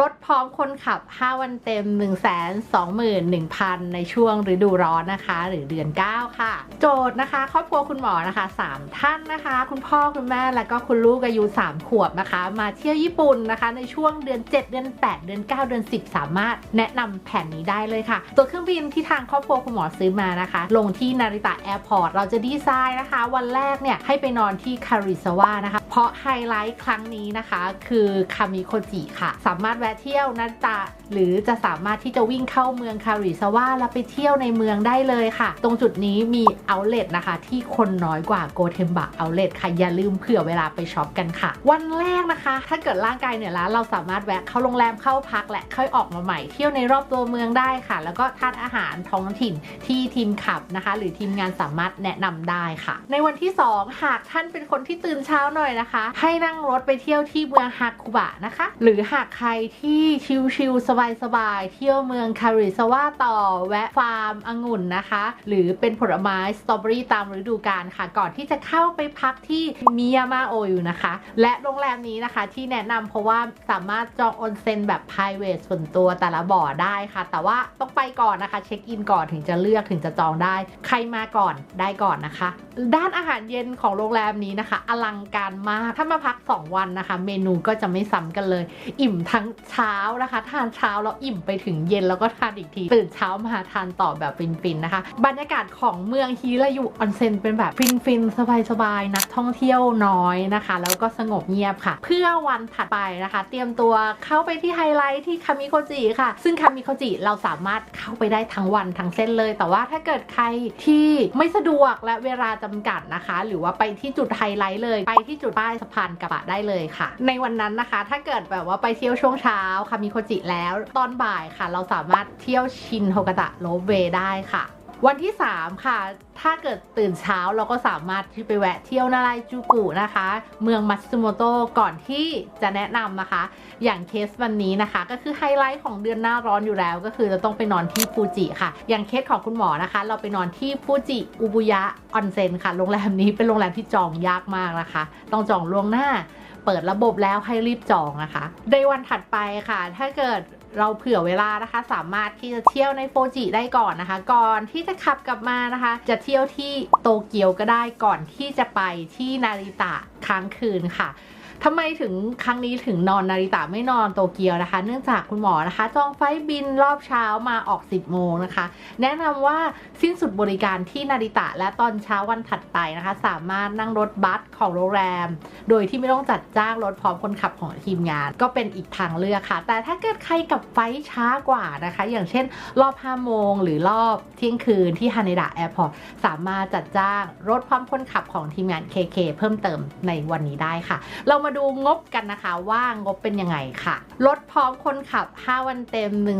ลดพร้อมคนขับ 5 วันเต็ม 1 2 1 0 0 0 ในช่วงฤดูร้อนนะคะ หรือเดือน 9 ค่ะ โจทย์นะคะ ครอบครัวคุณหมอนะคะ 3 ท่านนะคะ คุณพ่อคุณแม่และก็คุณลูกอายุ 3 ขวบนะคะ มาเที่ยวญี่ปุ่นนะคะ ในช่วงเดือน 7 เดือน 8 เดือน 9 เดือน 10 สามารถแนะนำแผนนี้ได้เลยค่ะ ตัวเครื่องบินที่ทางครอบครัวคุณหมอซื้อมานะคะ ลงที่นาริตะแอร์พอร์ตเราจะดีไซน์นะคะ วันแรกเนี่ยให้ไปนอนที่คาริซาวะนะคะ เพราะไฮไลท์ครั้งนี้นะคะ คือคามิโคจิค่ะ สามารถแวะเที่ยวนาริตะ หรือจะสามารถที่จะวิ่งเข้าเมืองคาริซาวะแล้วไปเที่ยวในเมืองได้เลยค่ะ ตรงจุดนี้มีเอาเล t นะคะ ที่คนน้อยกว่าโกเทมบะเอาเล t ค่ะอย่าลืมเผื่อเวลาไปช็อปกันค่ะ วันแรกนะคะ ถ้าเกิดร่างกายเหนื่อยล้าเราสามารถแวะเข้าโรงแรมเข้าพักและค่อยออกมาใหม่เที่ยวในรอบตัวเมืองได้ค่ะ แล้วก็ทานอาหารท้องถิ่นที่ทีมขับนะคะ หรือทีมงานสามารถแนะนำได้ค่ะ ในวันที่ 2 หากท่านเป็นคนที่ตื่นเช้าหน่อยนะคะ ให้นั่งรถไปเที่ยวที่เมืองฮาคุบะนะคะ หรือหากใครที่ชิลๆสบายๆเที่ยวเมืองคาริซาวะต่อแวะฟาร์มองุ่นนะคะ หรือเป็นผลไม้สตรอเบอรี่ตามฤดูกาลค่ะ ก่อนที่จะเข้าไปพักที่มิยามาโออยู่นะคะ และโรงแรมนี้นะคะที่แนะนำเพราะว่าสามารถจองออนเซ็นแบบ private ส่วนตัวแต่ละบ่อได้ค่ะ แต่ว่าต้องไปก่อนนะคะเช็คอินก่อนถึงจะเลือกถึงจะจองได้ ใครมาก่อนได้ก่อนนะคะ ด้านอาหารเย็นของโรงแรมนี้นะคะ อลังการมากถ้ามาพัก 2 วันนะคะ เมนูก็จะไม่ซ้ำกันเลย อิ่มทั้งเช้านะคะ ทานเช้าแล้วอิ่มไปถึงเย็นแล้วก็ทานอีกที ตื่นเช้ามาทานต่อแบบฟินๆนะคะ บรรยากาศของเมืองฮิรายุออนเซ็นเป็นแบบฟินๆสบายๆนักท่องเที่ยวน้อยนะคะ แล้วก็สงบเงียบค่ะ เพื่อวันถัดไปนะคะ เตรียมตัวเข้าไปที่ไฮไลท์ที่คามิโคจิค่ะ ซึ่งคามิโคจิเราสามารถเข้าไปได้ทั้งวันทั้งเส้นเลย แต่ว่าถ้าเกิดใครที่ไม่สะดวกและเวลาจำกัดนะคะ หรือว่าไปที่จุดไฮไลท์เลย ไปที่จุดป้ายสะพานกระบะได้เลยค่ะ ในวันนั้นนะคะ ถ้าเกิดแบบว่าไปเที่ยวช่วงเช้าคามิโคจิแล้ว ตอนบ่ายค่ะ เราสามารถเที่ยวชินโฮกะตะโลเวได้ค่ะ วันที่ 3 ค่ะ ถ้าเกิดตื่นเช้าเราก็สามารถที่ไปแวะเที่ยวนาไรจูกุนะคะ เมืองมัตสึโมโตะก่อนที่จะแนะนำนะคะ อย่างเคสวันนี้นะคะ ก็คือไฮไลท์ของเดือนหน้าร้อนอยู่แล้ว ก็คือจะต้องไปนอนที่ฟูจิค่ะ อย่างเคสของคุณหมอนะคะ เราไปนอนที่ฟูจิอุบุยะออนเซ็นค่ะ โรงแรมนี้เป็นโรงแรมที่จองยากมากนะคะ ต้องจองล่วงหน้า เปิดระบบแล้วให้รีบจองนะคะ ในวันถัดไปค่ะ ถ้าเกิดเราเผื่อเวลานะคะ สามารถที่จะเที่ยวในโฟจิได้ก่อนนะคะ ก่อนที่จะขับกลับมานะคะ จะเที่ยวที่โตเกียวก็ได้ก่อนที่จะไปที่นาริตะค้างคืนค่ะ ทำไมถึงครั้งนี้ถึงนอนนาริตะไม่นอนโตเกียวนะคะ เนื่องจากคุณหมอนะคะ จองไฟบินรอบเช้ามาออก 10 โมงนะคะ แนะนำว่าสิ้นสุดบริการที่นาริตะและตอนเช้าวันถัดไปนะคะ สามารถนั่งรถบัสของโรงแรม โดยที่ไม่ต้องจัดจ้างรถพร้อมคนขับของทีมงาน ก็เป็นอีกทางเลือกค่ะ แต่ถ้าเกิดใครกับไฟช้ากว่านะคะ อย่างเช่น รอบ 5 โมงหรือรอบเที่ยงคืนที่ฮานิดะแอร์พอร์ตสามารถจัดจ้างรถพร้อมคนขับของทีมงาน KK เพิ่มเติมในวันนี้ได้ค่ะ เรามาดูงบกันนะคะว่างบเป็นยังไงค่ะรถพร้อมคนขับ 5 วันเต็ม 1 2 1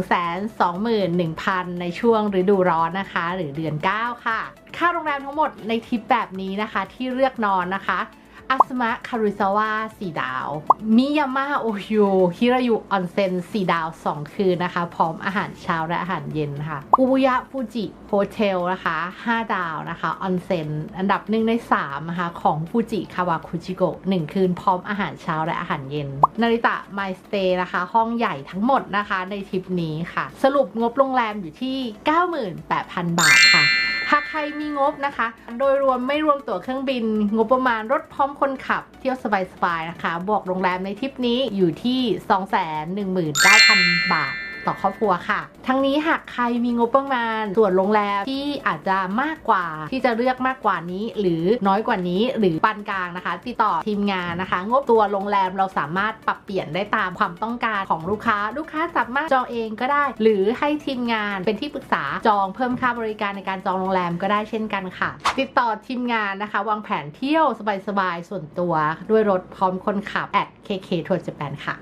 0 0 0 ในช่วงฤดูร้อนนะคะ หรือเดือน 9 ค่ะ ค่าโรงแรมทั้งหมดในทริปแบบนี้นะคะที่เลือกนอนนะคะ อาสมะคาริซาวะสี่ดาว มิยาม่าโอยูฮิรายุออนเซ็นสี่ดาว 2 คืนนะคะ พร้อมอาหารเช้าและอาหารเย็นค่ะอุบุยะฟูจิโฮเทลนะคะ 5 ดาวนะคะออนเซ็นอันดับหนึ่งใน3นะคะของฟูจิคาวาคุจิโกะ1คืน พร้อมอาหารเช้าและอาหารเย็น นาริตะไมสเตย์นะคะ ห้องใหญ่ทั้งหมดนะคะในทริปนี้ค่ะ สรุปงบโรงแรมอยู่ที่ 98,000 บาทค่ะ หากใครมีงบนะคะ โดยรวมไม่รวมตั๋วเครื่องบิน งบประมาณรถพร้อมคนขับ เที่ยวสบายๆนะคะ บวกโรงแรมในทริปนี้อยู่ที่ 219,000 บาท ต่อครอบครัวค่ะ ทั้งนี้หากใครมีงบประมาณส่วนโรงแรมที่อาจจะมากกว่าที่จะเลือกมากกว่านี้ หรือน้อยกว่านี้หรือปานกลางนะคะ ติดต่อทีมงานนะคะ งบตัวโรงแรมเราสามารถปรับเปลี่ยนได้ตามความต้องการของลูกค้า ลูกค้าสามารถจองเองก็ได้ หรือให้ทีมงานเป็นที่ปรึกษาจองเพิ่มค่าบริการในการจองโรงแรมก็ได้เช่นกันค่ะ ติดต่อทีมงานนะคะ วางแผนเที่ยวสบายๆส่วนตัว ด้วยรถพร้อมคนขับ at KK Tour Japan ค่ะ